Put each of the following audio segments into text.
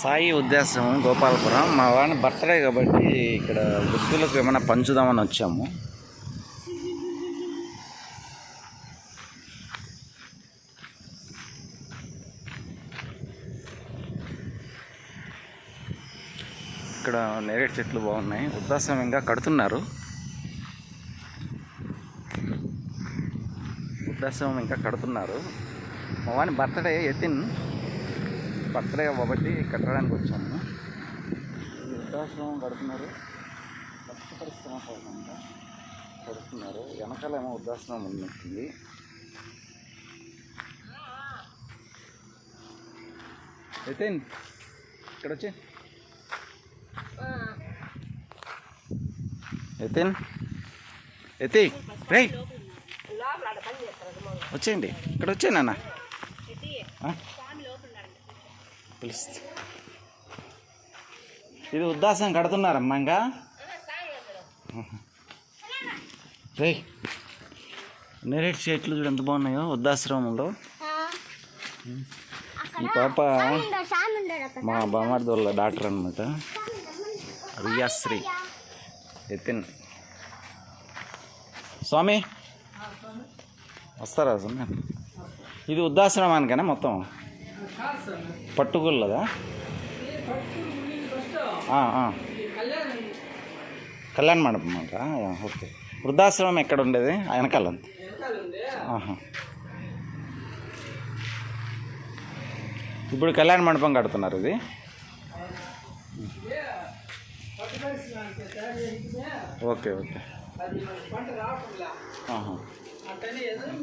సాయి ఉద్దేశం గోపాలపురం. మా వాడిని బర్త్డే కాబట్టి ఇక్కడ వృద్ధులకు ఏమైనా పంచుదామని వచ్చాము. ఇక్కడ నేరేడు చెట్లు బాగున్నాయి. ఉద్దాసం ఇంకా కడుతున్నారు. ఉద్దాసం ఇంకా కడుతున్నారు. మా వాని బర్త్డే ఎత్తిన్ బర్త్డే కాబట్టి కట్టడానికి వచ్చాము. వృద్ధాశ్రమం కడుతున్నారు. పక్ష పరిశ్రమ కాకుండా కడుతున్నారు. వెనకాలేమో వృద్ధాశ్రమం ఉన్నట్టుంది ఎత్తిన్ ఇక్కడ వచ్చి. ఎత్తిన్ ఎత్తి రే వచ్చేయండి. ఇక్కడ వచ్చే నాన్న. ఆ? పిలుస్తా. ఇది ఉద్దాసం కడుతున్నారమ్మా ఇంకా రే నేరేడు చెట్లు చూడు ఎంత బాగున్నాయో వృద్ధాశ్రమంలో. ఈ పాప మా బామార్ది వాళ్ళ డాక్టర్ అనమాట రియాశ్రీ. ఎత్తిన్. స్వామి. వస్తారా స్వామి? ఇది వృద్ధాశ్రమానికేనా మొత్తం? పట్టుకుల్లదా కళ్యాణ మండపం అంట? ఓకే. వృద్ధాశ్రమం ఎక్కడ ఉండేది? ఆ వెనకాల ఇప్పుడు కళ్యాణ మండపం కడుతున్నారు ఇది. Okay okay.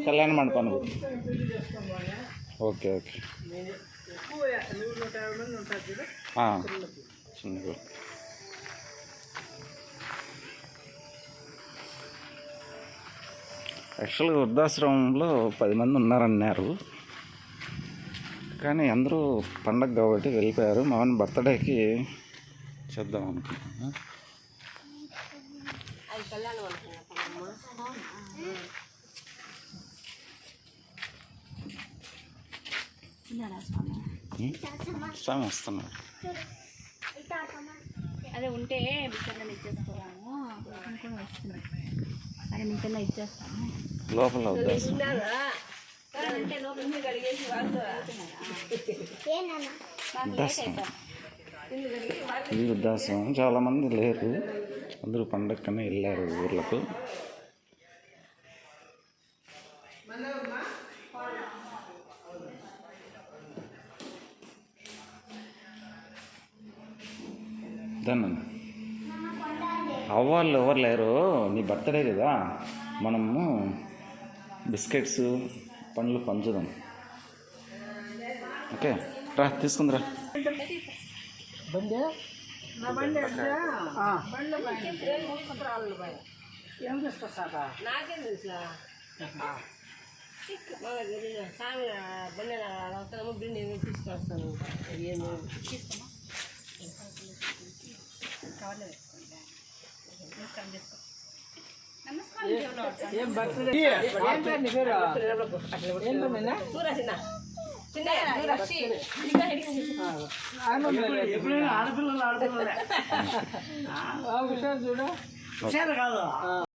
కళ్యాణ మండపానికి ఓకే ఓకే. చిన్న యాక్చువల్గా వృద్ధాశ్రమంలో పది మంది ఉన్నారన్నారు. కానీ అందరూ పండగ కాబట్టి వెళ్ళిపోయారు. మా బర్త్డేకి చేద్దాం అనుకుంటున్నా. స్వామి? వస్తున్నారు అదే ఉంటే బిక్కన్న ఇచ్చేసుకోవాము అనుకుని లోపల ఇది చాలామంది లేరు. అందరూ పండగ కన్నా వెళ్ళారు ఊర్లకు. దాన్ని అవ్వాళ్ళు ఎవరు లేరు. నీ బర్త్డే కదా. మనము బిస్కెట్స్ పండ్లు పంచుదాం. ఓకే రా తీసుకుందిరా నాకేం తెలుసా స్వామి బండి వస్తాము బిండి తీసుకొస్తాను ఏమి చూరాసిన చిన్న ఎప్పుడైనా ఆడపిల్లలు ఆడపిల్లలే చూడ. ఓకే. కాదు.